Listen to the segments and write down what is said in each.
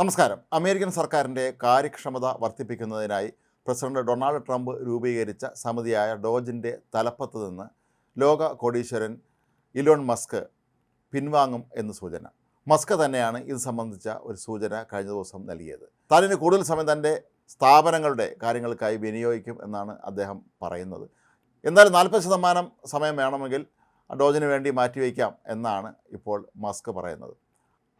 നമസ്കാരം. അമേരിക്കൻ സർക്കാരിന്റെ കാര്യക്ഷമത വർദ്ധിപ്പിക്കുന്നതിനായി പ്രസിഡന്റ് ഡൊണാൾഡ് ട്രംപ് രൂപീകരിച്ച സമിതിയായ ഡോജിന്റെ തലപ്പത്ത് നിന്ന് ലോക കോടീശ്വരൻ ഇലോൺ മസ്ക് പിൻവാങ്ങും എന്ന് സൂചന. മസ്ക് തന്നെയാണ് ഇത് സംബന്ധിച്ച ഒരു സൂചന കഴിഞ്ഞ ദിവസം നൽകിയത്. താനിന് കൂടുതൽ സമയം തന്റെ സ്ഥാപനങ്ങളുടെ കാര്യങ്ങൾക്കായി വിനിയോഗിക്കും എന്നാണ് അദ്ദേഹം പറയുന്നത്. എന്നാലും നാൽപ്പത് ശതമാനം സമയം വേണമെങ്കിൽ ഡോജിന് വേണ്ടി മാറ്റിവെക്കാം എന്നാണ് ഇപ്പോൾ മസ്ക് പറയുന്നത്.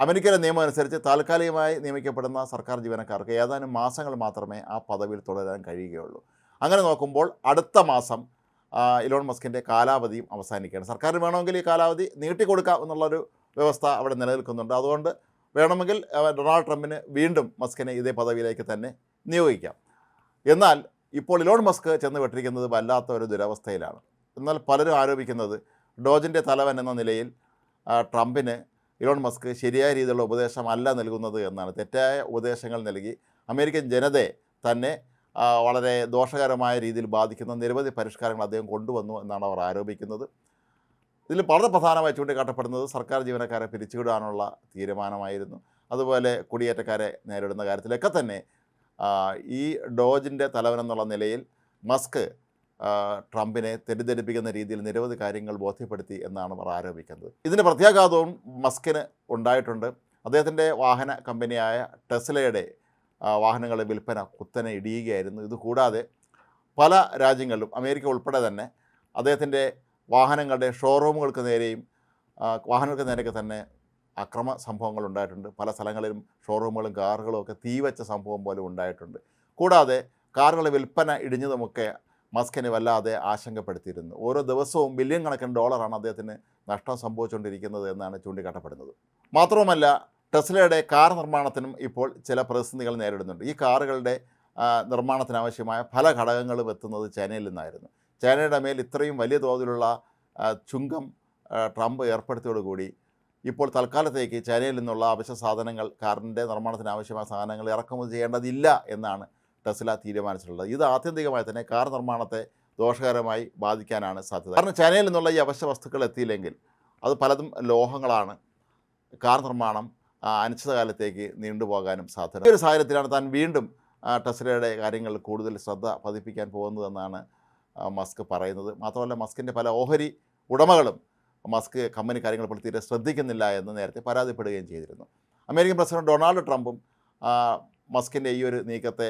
അമേരിക്കയിലെ നിയമം അനുസരിച്ച് താൽക്കാലികമായി നിയമിക്കപ്പെടുന്ന സർക്കാർ ജീവനക്കാർക്ക് ഏതാനും മാസങ്ങൾ മാത്രമേ ആ പദവിയിൽ തുടരാൻ കഴിയുകയുള്ളൂ. അങ്ങനെ നോക്കുമ്പോൾ അടുത്ത മാസം ഇലോൺ മസ്കിന്റെ കാലാവധിയും അവസാനിക്കുകയാണ്. സർക്കാരിന് വേണമെങ്കിൽ ഈ കാലാവധി നീട്ടിക്കൊടുക്കാം എന്നുള്ളൊരു വ്യവസ്ഥ അവിടെ നിലനിൽക്കുന്നുണ്ട്. അതുകൊണ്ട് വേണമെങ്കിൽ ഡൊണാൾഡ് ട്രംപിന് വീണ്ടും മസ്കിനെ ഇതേ പദവിയിലേക്ക് തന്നെ നിയോഗിക്കാം. എന്നാൽ ഇപ്പോൾ ഇലോൺ മസ്ക് ചെന്ന് വിട്ടിരിക്കുന്നത് വല്ലാത്ത ഒരു ദുരവസ്ഥയിലാണ്. എന്നാൽ പലരും ആരോപിക്കുന്നത് ഡോജിന്റെ തലവൻ എന്ന നിലയിൽ ട്രംപിന് ഇലോൺ മസ്ക് ശരിയായ രീതിയിലുള്ള ഉപദേശമല്ല നൽകുന്നത് എന്നാണ്. തെറ്റായ ഉപദേശങ്ങൾ നൽകി അമേരിക്കൻ ജനതയെ തന്നെ വളരെ ദോഷകരമായ രീതിയിൽ ബാധിക്കുന്ന നിരവധി പരിഷ്കാരങ്ങൾ അദ്ദേഹം കൊണ്ടുവന്നു എന്നാണ് അവർ ആരോപിക്കുന്നത്. ഇതിൽ വളരെ പ്രധാനമായി ചൂണ്ടിക്കാട്ടപ്പെടുന്നത് സർക്കാർ ജീവനക്കാരെ പിരിച്ചുവിടാനുള്ള തീരുമാനമായിരുന്നു. അതുപോലെ കുടിയേറ്റക്കാരെ നേരിടുന്ന കാര്യത്തിലൊക്കെ തന്നെ ഈ ഡോജിന്റെ തലവനെന്നുള്ള നിലയിൽ മസ്ക് ട്രംപിനെ തെറ്റിദ്ധരിപ്പിക്കുന്ന രീതിയിൽ നിരവധി കാര്യങ്ങൾ ബോധ്യപ്പെടുത്തി എന്നാണ് അവർ ആരോപിക്കുന്നത്. ഇതിന്റെ പ്രത്യാഘാതവും മസ്കിന് ഉണ്ടായിട്ടുണ്ട്. അദ്ദേഹത്തിന്റെ വാഹന കമ്പനിയായ ടെസ്ലയുടെ വാഹനങ്ങളുടെ വിൽപ്പന കുത്തനെ ഇടിയുകയായിരുന്നു. ഇതുകൂടാതെ പല രാജ്യങ്ങളിലും അമേരിക്ക ഉൾപ്പെടെ തന്നെ അദ്ദേഹത്തിന്റെ വാഹനങ്ങളുടെ ഷോറൂമുകൾക്ക് നേരെയും വാഹനങ്ങൾക്ക് നേരെയൊക്കെ തന്നെ അക്രമ സംഭവങ്ങൾ ഉണ്ടായിട്ടുണ്ട്. പല സ്ഥലങ്ങളിലും ഷോറൂമുകളും കാറുകളും ഒക്കെ തീവച്ച സംഭവം പോലും ഉണ്ടായിട്ടുണ്ട്. കൂടാതെ കാറുകളുടെ വിൽപ്പന ഇടിഞ്ഞതുമൊക്കെ മസ്കിനെ വല്ലാതെ ആശങ്കപ്പെടുത്തിയിരുന്നു. ഓരോ ദിവസവും ബില്യൺ കണക്കിന് ഡോളറാണ് അദ്ദേഹത്തിന് നഷ്ടം സംഭവിച്ചുകൊണ്ടിരിക്കുന്നത് എന്നാണ് ചൂണ്ടിക്കാട്ടപ്പെടുന്നത്. മാത്രവുമല്ല ടെസ്ലയുടെ കാർ നിർമ്മാണത്തിനും ഇപ്പോൾ ചില പ്രതിസന്ധികൾ നേരിടുന്നുണ്ട്. ഈ കാറുകളുടെ നിർമ്മാണത്തിനാവശ്യമായ പല ഘടകങ്ങളും എത്തുന്നത് ചൈനയിൽ നിന്നായിരുന്നു. ചൈനയുടെ മേൽ ഇത്രയും വലിയ തോതിലുള്ള ചുങ്കം ട്രംപ് ട്രംപ് ഏർപ്പെടുത്തിയോടുകൂടി ഇപ്പോൾ തൽക്കാലത്തേക്ക് ചൈനയിൽ നിന്നുള്ള അവശ്യ സാധനങ്ങൾ കാറിന്റെ നിർമ്മാണത്തിന് ആവശ്യമായ സാധനങ്ങൾ ഇറക്കുമതി ചെയ്യേണ്ടതില്ല എന്നാണ് ടെസ്ല തീരുമാനിച്ചിട്ടുള്ളത്. ഇത് ആത്യന്തികമായി തന്നെ കാർ നിർമ്മാണത്തെ ദോഷകരമായി ബാധിക്കാനാണ് സാധ്യത. കാരണം ചൈനയിൽ നിന്നുള്ള ഈ അവശ്യ വസ്തുക്കൾ എത്തിയില്ലെങ്കിൽ അത് പലതും ലോഹങ്ങളാണ്. കാർ നിർമ്മാണം അനിശ്ചിതകാലത്തേക്ക് നീണ്ടുപോകാനും സാധ്യത. ഈ ഒരു സാഹചര്യത്തിലാണ് താൻ വീണ്ടും ടെസ്ലയുടെ കാര്യങ്ങൾ കൂടുതൽ ശ്രദ്ധ പതിപ്പിക്കാൻ പോകുന്നതെന്നാണ് മസ്ക് പറയുന്നത്. മാത്രമല്ല മസ്കിന്റെ പല ഓഹരി ഉടമകളും മസ്ക് കമ്പനി കാര്യങ്ങൾ ഇപ്പോൾ തീരെ ശ്രദ്ധിക്കുന്നില്ല എന്ന് നേരത്തെ പരാതിപ്പെടുകയും ചെയ്തിരുന്നു. അമേരിക്കൻ പ്രസിഡന്റ് ഡൊണാൾഡ് ട്രംപും മസ്കിന്റെ ഈ ഒരു നീക്കത്തെ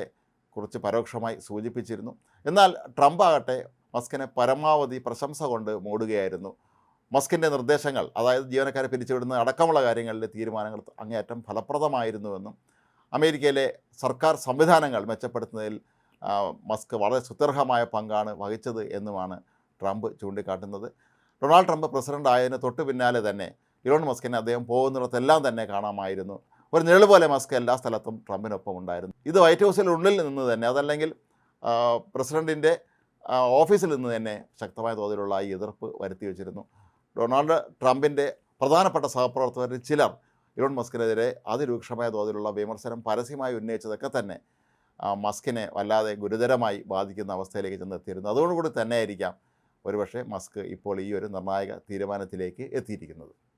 കുറിച്ച് പരോക്ഷമായി സൂചിപ്പിച്ചിരുന്നു. എന്നാൽ ട്രംപ് ആകട്ടെ മസ്കിനെ പരമാവധി പ്രശംസ കൊണ്ട് മൂടുകയായിരുന്നു. മസ്കിന്റെ നിർദ്ദേശങ്ങൾ അതായത് ജീവനക്കാരെ പിരിച്ചുവിടുന്ന അടക്കമുള്ള കാര്യങ്ങളിലെ തീരുമാനങ്ങൾ അങ്ങേയറ്റം ഫലപ്രദമായിരുന്നുവെന്നും അമേരിക്കയിലെ സർക്കാർ സംവിധാനങ്ങൾ മെച്ചപ്പെടുത്തുന്നതിൽ മസ്ക് വളരെ സുത്യർഹമായ പങ്കാണ് വഹിച്ചത് എന്നുമാണ് ട്രംപ് ചൂണ്ടിക്കാട്ടുന്നത്. ഡൊണാൾഡ് ട്രംപ് പ്രസിഡന്റ് ആയതിന് തൊട്ട് പിന്നാലെ തന്നെ ഇലോൺ മസ്കിനെ അദ്ദേഹം പോകുന്നിടത്തെല്ലാം തന്നെ കാണാമായിരുന്നു. ഒരു നിഴൽ പോലെ മസ്ക് എല്ലാ സ്ഥലത്തും ട്രംപിനൊപ്പം ഉണ്ടായിരുന്നു. ഇത് വൈറ്റ് ഹൗസിനുള്ളിൽ നിന്ന് തന്നെ അതല്ലെങ്കിൽ പ്രസിഡന്റിന്റെ ഓഫീസിൽ നിന്ന് തന്നെ ശക്തമായ തോതിലുള്ള ഈ എതിർപ്പ് വരുത്തി വച്ചിരുന്നു. ഡൊണാൾഡ് ട്രംപിന്റെ പ്രധാനപ്പെട്ട സഹപ്രവർത്തകരിൽ ചിലർ ഇലോൺ മസ്കിനെതിരെ അതിരൂക്ഷമായ തോതിലുള്ള വിമർശനം പരസ്യമായി ഉന്നയിച്ചതൊക്കെ തന്നെ മസ്കിനെ വല്ലാതെ ഗുരുതരമായി ബാധിക്കുന്ന അവസ്ഥയിലേക്ക് ചെന്നെത്തിയിരുന്നു. അതുകൊണ്ടുകൂടി തന്നെയായിരിക്കാം ഒരുപക്ഷെ മസ്ക് ഇപ്പോൾ ഈ ഒരു നിർണായക തീരുമാനത്തിലേക്ക് എത്തിയിരിക്കുന്നത്.